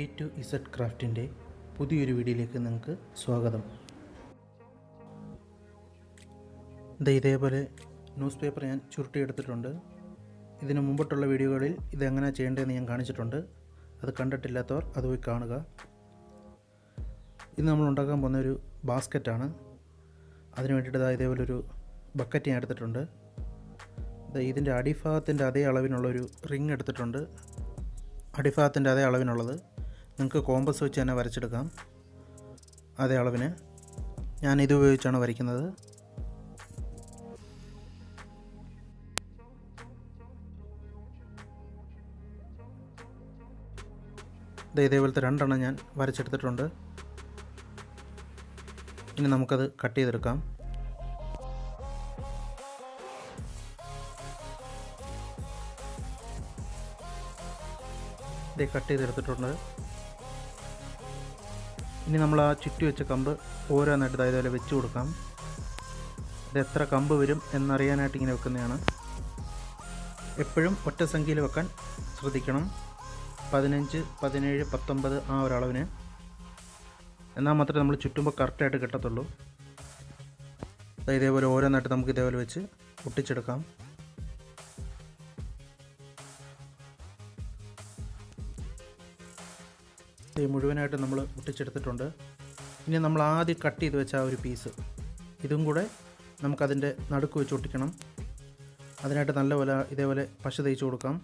A to Z ക്രാഫ്റ്റിന്റെ പുതിയൊരു വീഡിയോയിലേക്ക് നിങ്ങൾക്ക് സ്വാഗതം. ഇത് ഇതേപോലെ ന്യൂസ് പേപ്പർ ഞാൻ ചുരുട്ടിയെടുത്തിട്ടുണ്ട്. ഇതിന് മുമ്പിട്ടുള്ള വീഡിയോകളിൽ ഇതെങ്ങനെ ചെയ്യേണ്ടതെന്ന് ഞാൻ കാണിച്ചിട്ടുണ്ട്. അത് കണ്ടിട്ടില്ലാത്തവർ അത് പോയി കാണുക. ഇത് നമ്മൾ ഉണ്ടാക്കാൻ പോകുന്ന ഒരു ബാസ്ക്കറ്റാണ്. അതിന് വേണ്ടിയിട്ട് ഇതേപോലെ ഒരു ബക്കറ്റ് ഞാൻ എടുത്തിട്ടുണ്ട്. ഇതിന്റെ അടിഭാഗത്തിന്റെ അതേ അളവിനുള്ളൊരു റിങ് എടുത്തിട്ടുണ്ട്. അടിഭാഗത്തിന്റെ അതേ അളവിനുള്ളത്. നിങ്ങൾക്ക് കോമ്പസ് വെച്ച് തന്നെ വരച്ചെടുക്കാം. അതേ അളവിന്. ഞാൻ ഇത് ഉപയോഗിച്ചാണ് വരയ്ക്കുന്നത്. ഇതേപോലത്തെ രണ്ടെണ്ണം ഞാൻ വരച്ചെടുത്തിട്ടുണ്ട്. ഇനി നമുക്കത് കട്ട് ചെയ്തെടുക്കാം. ഇത് കട്ട് ചെയ്തെടുത്തിട്ടുണ്ട്. ഇനി നമ്മൾ ആ ചുറ്റി വെച്ച കമ്പ് ഓരോന്നായിട്ട് ഇതേപോലെ വെച്ച് കൊടുക്കാം. ഇത് എത്ര കമ്പ് വരും എന്നറിയാനായിട്ട് ഇങ്ങനെ വെക്കുന്നതാണ്. എപ്പോഴും ഒറ്റ സംഖ്യയിൽ വെക്കാൻ ശ്രദ്ധിക്കണം. പതിനഞ്ച് പതിനേഴ് പത്തൊമ്പത് ആ ഒരളവിന്. എന്നാൽ മാത്രമേ നമ്മൾ ചുറ്റുമ്പോൾ കറക്റ്റായിട്ട് കിട്ടത്തുള്ളൂ. ഇതേപോലെ ഓരോന്നായിട്ട് നമുക്ക് ഇതേപോലെ വെച്ച് ഒട്ടിച്ചെടുക്കാം ഇത് മുഴുവനായിട്ട് നമ്മൾ ഒട്ടിച്ചെടുത്തിട്ടുണ്ട് ഇനി നമ്മൾ ആദ്യം കട്ട് ചെയ്ത് വെച്ച ആ ഒരു പീസ് ഇതും കൂടെ നമുക്കതിന്റെ നടുക്ക് വെച്ച് ഒട്ടിക്കണം. അതിനായിട്ട് നല്ലപോലെ ഇതേപോലെ പശ തേച്ച് കൊടുക്കാം.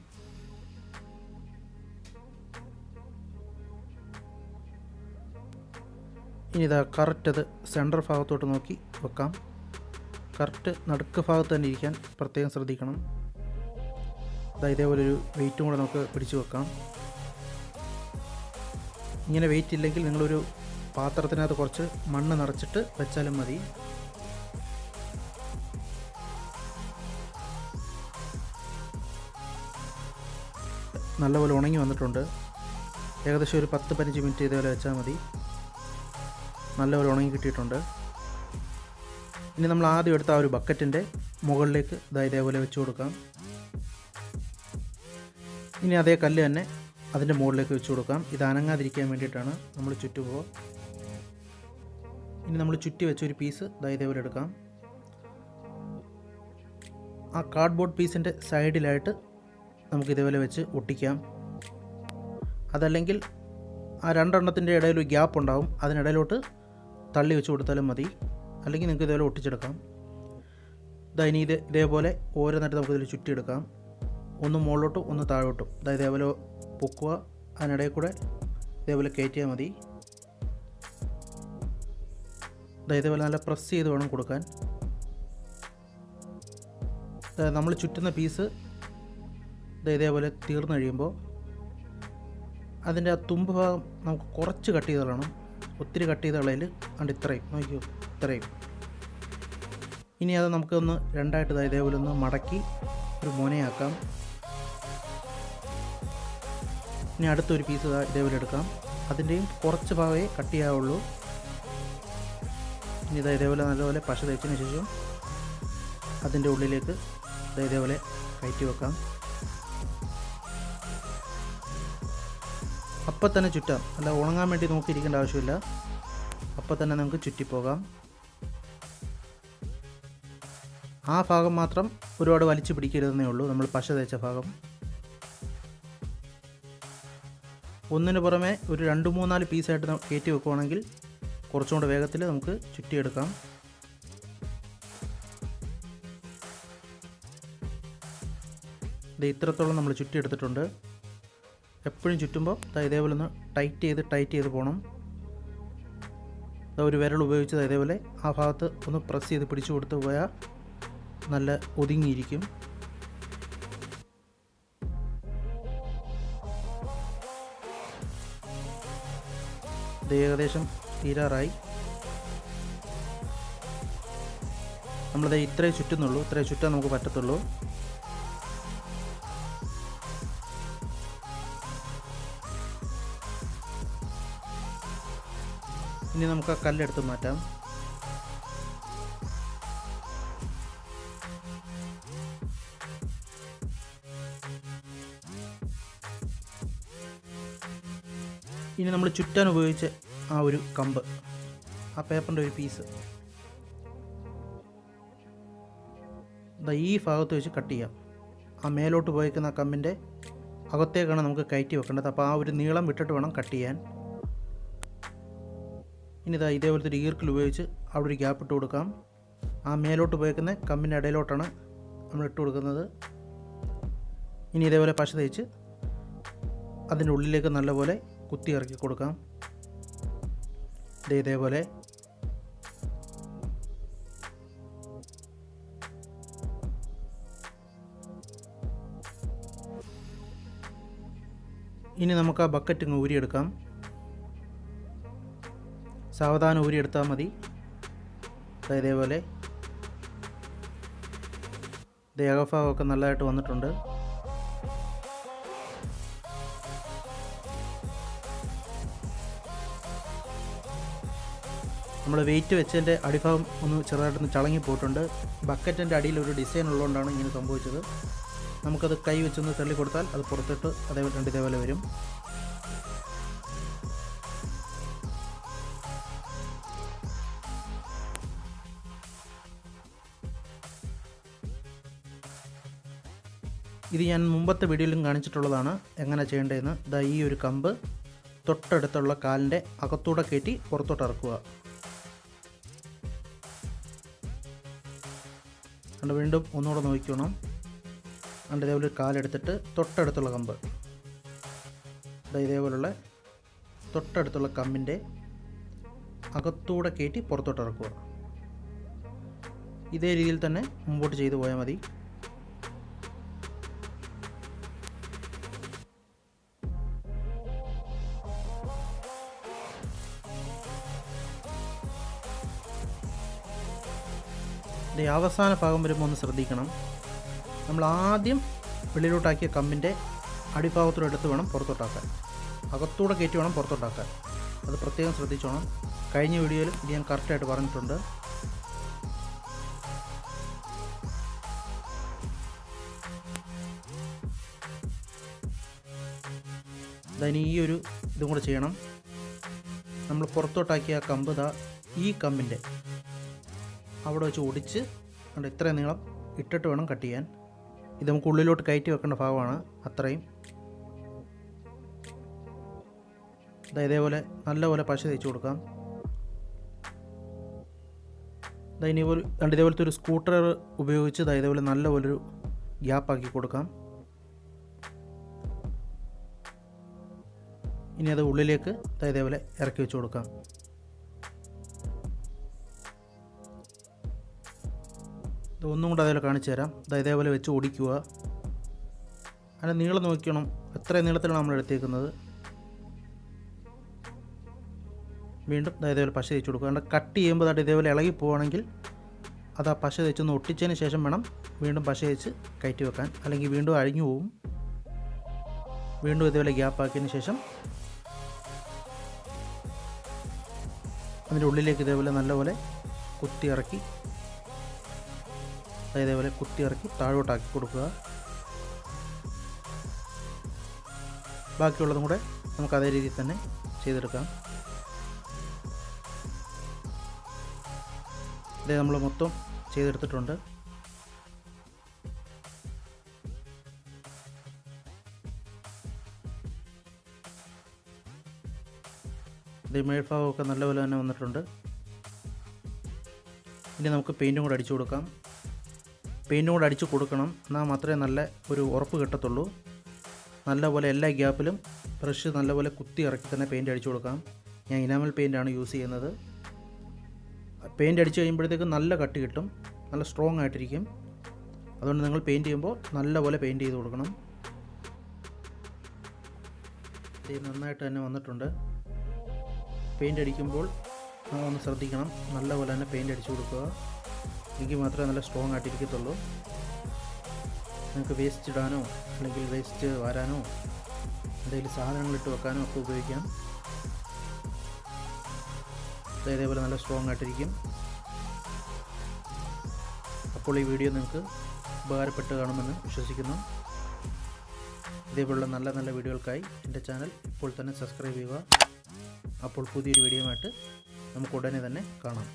ഇനി ഇതാ കറക്റ്റ് അത് സെന്റർ ഭാഗത്തോട്ട് നോക്കി വെക്കാം. കറക്റ്റ് നടുക്ക് ഭാഗത്ത് തന്നെ ഇരിക്കാൻ പ്രത്യേകം ശ്രദ്ധിക്കണം. അതായത് ഇതേപോലെ ഒരു വെയിറ്റും കൂടെ നമുക്ക് പിടിച്ചു വെക്കാം. ഇങ്ങനെ വെയിറ്റ് ഇല്ലെങ്കിൽ നിങ്ങളൊരു പാത്രത്തിനകത്ത് കുറച്ച് മണ്ണ് നിറച്ചിട്ട് വെച്ചാലും മതി. നല്ലപോലെ ഉണങ്ങി വന്നിട്ടുണ്ട്. ഏകദേശം ഒരു പത്ത് പതിനഞ്ച് മിനിറ്റ് ഇതേപോലെ വെച്ചാൽ മതി. നല്ലപോലെ ഉണങ്ങി കിട്ടിയിട്ടുണ്ട്. ഇനി നമ്മൾ ആദ്യം എടുത്ത ആ ഒരു ബക്കറ്റിന്റെ മുകളിലേക്ക് ഇതാ ഇതേപോലെ വെച്ച് കൊടുക്കാം. ഇനി അതേ കല്ല് തന്നെ അതിന്റെ മുകളിലേക്ക് വെച്ച് കൊടുക്കാം. ഇത് അനങ്ങാതിരിക്കാൻ വേണ്ടിയിട്ടാണ് നമ്മൾ ചുറ്റുപോകുക ഇനി നമ്മൾ ചുറ്റി വെച്ച ഒരു പീസ് ഇതാ ഇതേപോലെ എടുക്കാം. ആ കാർഡ്ബോർഡ് പീസിന്റെ സൈഡിലായിട്ട് നമുക്ക് ഇതേപോലെ വെച്ച് ഒട്ടിക്കാം. അതല്ലെങ്കിൽ ആ രണ്ടെണ്ണത്തിന്റെ ഇടയിൽ ഒരു ഗ്യാപ്പ് ഉണ്ടാവും. അതിനിടയിലോട്ട് തള്ളി വെച്ച് കൊടുത്താലും മതി. അല്ലെങ്കിൽ നിങ്ങൾക്ക് ഇതേപോലെ ഒട്ടിച്ചെടുക്കാം. ഇതാ ഇനി ഇത് ഇതേപോലെ ഓരോന്നായിട്ട് നമുക്കിതിൽ ചുറ്റിയെടുക്കാം. ഒന്ന് മുകളിലോട്ടും ഒന്ന് താഴോട്ടും. അതായത് ഇതേപോലെ പൊക്കുക അതിനിടയിൽ കൂടെ ഇതേപോലെ കയറ്റിയാൽ മതി. ഇതാ ഇതേപോലെ നല്ല പ്രസ് ചെയ്ത് വേണം കൊടുക്കാൻ. നമ്മൾ ചുറ്റുന്ന പീസ് ഇത് ഇതേപോലെ തീർന്നു കഴിയുമ്പോൾ അതിന്റെ ആ തുമ്പ് ഭാഗം നമുക്ക് കുറച്ച് കട്ട് ചെയ്ത് കളയണം. ഒത്തിരി കട്ട് ചെയ്ത് കളയിൽ അതുകൊണ്ട് ഇത്രയും. നോക്കിയോ ഇത്രയും. ഇനി അത് നമുക്കൊന്ന് രണ്ടായിട്ട് ഇതേപോലെ ഒന്ന് മടക്കി ഒരു മുനയാക്കാം. ഇനി അടുത്തൊരു പീസ് ഇതാ ഇതേപോലെ എടുക്കാം. അതിന്റെയും കുറച്ച് ഭാഗമേ കട്ട് ചെയ്യാവുള്ളൂ. ഇനി ഇതാ ഇതേപോലെ നല്ലപോലെ പശ തേച്ചതിന് ശേഷം അതിന്റെ ഉള്ളിലേക്ക് ഇതാ ഇതേപോലെ കയറ്റി വെക്കാം. അപ്പം തന്നെ ചുറ്റാം. അല്ല ഉണങ്ങാൻ വേണ്ടി നോക്കിയിരിക്കേണ്ട ആവശ്യമില്ല. അപ്പം തന്നെ നമുക്ക് ചുറ്റിപ്പോകാം. ആ ഭാഗം മാത്രം ഒരുപാട് വലിച്ചു പിടിക്കരുതെന്നേ ഉള്ളൂ. നമ്മൾ പശ തേച്ച ഭാഗം. ഒന്നിന് പുറമെ ഒരു രണ്ട് മൂന്നാൽ പീസായിട്ട് കയറ്റി വെക്കുവാണെങ്കിൽ കുറച്ചും കൂടെ വേഗത്തിൽ നമുക്ക് ചുറ്റിയെടുക്കാം. ഇത് ഇത്രത്തോളം നമ്മൾ ചുറ്റിയെടുത്തിട്ടുണ്ട്. എപ്പോഴും ചുറ്റുമ്പോൾ ഇതേപോലെ ഒന്ന് ടൈറ്റ് ചെയ്ത് ടൈറ്റ് ചെയ്ത് പോകണം ഒരു വിരൽ ഉപയോഗിച്ച് ദാ ഇതേപോലെ ആ ഭാഗത്ത് ഒന്ന് പ്രസ് ചെയ്ത് പിടിച്ചു കൊടുത്ത് പോയാൽ നല്ല ഒതുങ്ങിയിരിക്കും. ഇത് ഏകദേശം തീരാറായി. നമ്മളിത് ഇത്രേ ചുറ്റുന്നുള്ളൂ. ഇത്രേ ചുറ്റാൻ നമുക്ക് പറ്റത്തുള്ളൂ. ഇനി നമുക്ക് ആ കല്ലെടുത്ത് മാറ്റാം. ഇനി നമ്മൾ ചുറ്റാൻ ഉപയോഗിച്ച ആ ഒരു കമ്പ് ആ പേപ്പറിന്റെ ഒരു പീസ് ഈ ഭാഗത്ത് വെച്ച് കട്ട് ചെയ്യാം. ആ മേലോട്ട് പോയേക്കുന്ന ആ കമ്പിന്റെ അകത്തേക്കാണ് നമുക്ക് കയറ്റി വെക്കേണ്ടത്. അപ്പോൾ ആ ഒരു നീളം വിട്ടിട്ട് വേണം കട്ട് ചെയ്യാൻ. ഇനി ഇതാ ഇതേപോലത്തെ ഒരു ഈർക്കിൽ ഉപയോഗിച്ച് അവിടെ ഒരു ഗ്യാപ്പ് ഇട്ട് കൊടുക്കാം. ആ മേലോട്ട് പോയേക്കുന്ന കമ്പിന്റെ ഇടയിലോട്ടാണ് നമ്മൾ ഇട്ട് കൊടുക്കുന്നത്. ഇനി ഇതേപോലെ പശ തേച്ച് അതിന്റെ ഉള്ളിലേക്ക് നല്ലപോലെ കുത്തി ഇറക്കി കൊടുക്കാം ഇതേപോലെ. ഇനി നമുക്ക് ആ ബക്കറ്റ് ഇങ്ങ് ഊരിയെടുക്കാം. സാവധാനം ഊരിയെടുത്താൽ മതി. ഇതേപോലെ. ദേഹഭാവമൊക്കെ നല്ലതായിട്ട് വന്നിട്ടുണ്ട്. നമ്മൾ വെയിറ്റ് വെച്ചതിന്റെ അടിഭാഗം ഒന്ന് ചെറുതായിട്ടൊന്ന് ചളങ്ങി പോയിട്ടുണ്ട്. ബക്കറ്റിന്റെ അടിയിൽ ഒരു ഡിസൈൻ ഉള്ളതുകൊണ്ടാണ് ഇങ്ങനെ സംഭവിച്ചത്. നമുക്കത് കൈ വെച്ചൊന്ന് തള്ളി കൊടുത്താൽ അത് പുറത്തിട്ട് അതേ രണ്ട് ഇതേപോലെ വരും. ഇത് ഞാൻ മുമ്പത്തെ വീഡിയോയിലും കാണിച്ചിട്ടുള്ളതാണ് എങ്ങനെ ചെയ്യേണ്ടതെന്ന്. ദാ ഈ ഒരു കമ്പ് തൊട്ടടുത്തുള്ള കാലിന്റെ അകത്തൂടെ കയറ്റി പുറത്തോട്ട് ഇറക്കുക. കണ്ട് വീണ്ടും ഒന്നുകൂടെ നോക്കണം കണ്ട് ഇതേപോലെ കാലെടുത്തിട്ട് തൊട്ടടുത്തുള്ള കമ്പ്. ഇതേപോലുള്ള തൊട്ടടുത്തുള്ള കമ്പിന്റെ അകത്തൂടെ കയറ്റി പുറത്തോട്ട് ഇറക്കുക. ഇതേ രീതിയിൽ തന്നെ മുമ്പോട്ട് ചെയ്തു പോയാൽ മതി. ഇതിന്റെ അവസാന ഭാഗം വരുമ്പോൾ ഒന്ന് ശ്രദ്ധിക്കണം. നമ്മൾ ആദ്യം വെളിയിലോട്ടാക്കിയ കമ്പിന്റെ അടിഭാഗത്തോടെ എടുത്ത് വേണം പുറത്തോട്ടാക്കാൻ. അകത്തൂടെ കയറ്റി വേണം പുറത്തോട്ടാക്കാൻ. അത് പ്രത്യേകം ശ്രദ്ധിച്ചോണം. കഴിഞ്ഞ വീഡിയോയിൽ ഇത് ഞാൻ കറക്റ്റായിട്ട് പറഞ്ഞിട്ടുണ്ട്. അതിന് ഈ ഒരു ഇതും കൂടെ ചെയ്യണം. നമ്മൾ പുറത്തോട്ടാക്കിയ കമ്പ് ഈ കമ്പിന്റെ അവിടെ വെച്ച് ഒടിച്ച് കണ്ട് ഇത്രയും നീളം ഇട്ടിട്ട് വേണം കട്ട് ചെയ്യാൻ. ഇത് നമുക്ക് ഉള്ളിലോട്ട് കയറ്റി വെക്കേണ്ട ഭാഗമാണ് അത്രയും. ഇതേപോലെ നല്ലപോലെ പശ തേച്ച് കൊടുക്കാം. ഇനി ഒരു രണ്ട് ഇതേപോലത്തെ ഒരു സ്കൂട്ടർ ഉപയോഗിച്ച് ഇതേപോലെ നല്ലപോലെ ഒരു ഗ്യാപ്പ് ആക്കി കൊടുക്കാം. ഇനി അത് ഉള്ളിലേക്ക് ഇതേപോലെ ഇറക്കി വെച്ച് കൊടുക്കാം. ഒന്നും കൂടെ അതേപോലെ കാണിച്ചു തരാം. ദാ ഇതേപോലെ വെച്ച് ഓടിക്കുക. അതിന്റെ നീളം നോക്കണം എത്ര നീളത്തിലാണ് നമ്മൾ എടുത്തേക്കുന്നത്. വീണ്ടും ഇതേപോലെ പശ തേച്ച് കൊടുക്കുക. കാരണം കട്ട് ചെയ്യുമ്പോൾ അത് ഇതേപോലെ ഇളകി പോവുകയാണെങ്കിൽ അത് ആ പശ തേച്ചൊന്ന് ഒട്ടിച്ചതിന് ശേഷം വേണം വീണ്ടും പശ തേച്ച് കയറ്റി വെക്കാൻ. അല്ലെങ്കിൽ വീണ്ടും അഴിഞ്ഞു പോവും. വീണ്ടും ഇതേപോലെ ഗ്യാപ്പ് ആക്കിയതിന് ശേഷം അതിന്റെ ഉള്ളിലേക്ക് ഇതേപോലെ നല്ലപോലെ കുത്തി ഇറക്കി ഇതേപോലെ കുത്തി ഇറക്കി താഴോട്ടാക്കി കൊടുക്കുക. ബാക്കിയുള്ളതും കൂടെ നമുക്ക് അതേ രീതിയിൽ തന്നെ ചെയ്തെടുക്കാം. ഇതേ നമ്മൾ മൊത്തം ചെയ്തെടുത്തിട്ടുണ്ട്. ഇത് മേൽഭാഗമൊക്കെ നല്ലപോലെ തന്നെ വന്നിട്ടുണ്ട്. ഇനി നമുക്ക് പെയിന്റും കൂടെ അടിച്ചു കൊടുക്കാം. പെയിന്റും അടിച്ചു കൊടുക്കണം. എന്നാൽ മാത്രമേ നല്ല ഒരു ഉറപ്പ് കിട്ടത്തുള്ളൂ. നല്ലപോലെ എല്ലാ ഗ്യാപ്പിലും ബ്രഷ് നല്ലപോലെ കുത്തി ഇറക്കി തന്നെ പെയിന്റ് അടിച്ചു കൊടുക്കാം. ഞാൻ ഇനാമൽ പെയിന്റാണ് യൂസ് ചെയ്യുന്നത്. പെയിന്റ് അടിച്ച് കഴിയുമ്പോഴത്തേക്ക് നല്ല കട്ടി കിട്ടും. നല്ല സ്ട്രോങ് ആയിട്ടിരിക്കും. അതുകൊണ്ട് നിങ്ങൾ പെയിന്റ് ചെയ്യുമ്പോൾ നല്ലപോലെ പെയിന്റ് ചെയ്ത് കൊടുക്കണം. നന്നായിട്ട് തന്നെ വന്നിട്ടുണ്ട്. പെയിന്റ് അടിക്കുമ്പോൾ നിങ്ങളൊന്ന് ശ്രദ്ധിക്കണം. നല്ലപോലെ തന്നെ പെയിന്റ് അടിച്ചു കൊടുക്കുക. എങ്കിൽ മാത്രമേ നല്ല സ്ട്രോങ് ആയിട്ടിരിക്കത്തുള്ളൂ. നിങ്ങൾക്ക് വേസ്റ്റ് ഇടാനോ അല്ലെങ്കിൽ വേസ്റ്റ് വാരാനോ എന്തെങ്കിലും സാധനങ്ങൾ ഇട്ട് വെക്കാനോ ഒക്കെ ഉപയോഗിക്കാം. ഇത് ഇതേപോലെ നല്ല സ്ട്രോങ് ആയിട്ടിരിക്കും. അപ്പോൾ ഈ വീഡിയോ നിങ്ങൾക്ക് ഉപകാരപ്പെട്ട് കാണുമെന്ന് വിശ്വസിക്കുന്നു. ഇതേപോലുള്ള നല്ല നല്ല വീഡിയോകൾക്കായി എന്റെ ചാനൽ ഇപ്പോൾ തന്നെ സബ്സ്ക്രൈബ് ചെയ്യുക. അപ്പോൾ പുതിയൊരു വീഡിയോ ആയിട്ട് നമുക്ക് ഉടനെ തന്നെ കാണാം.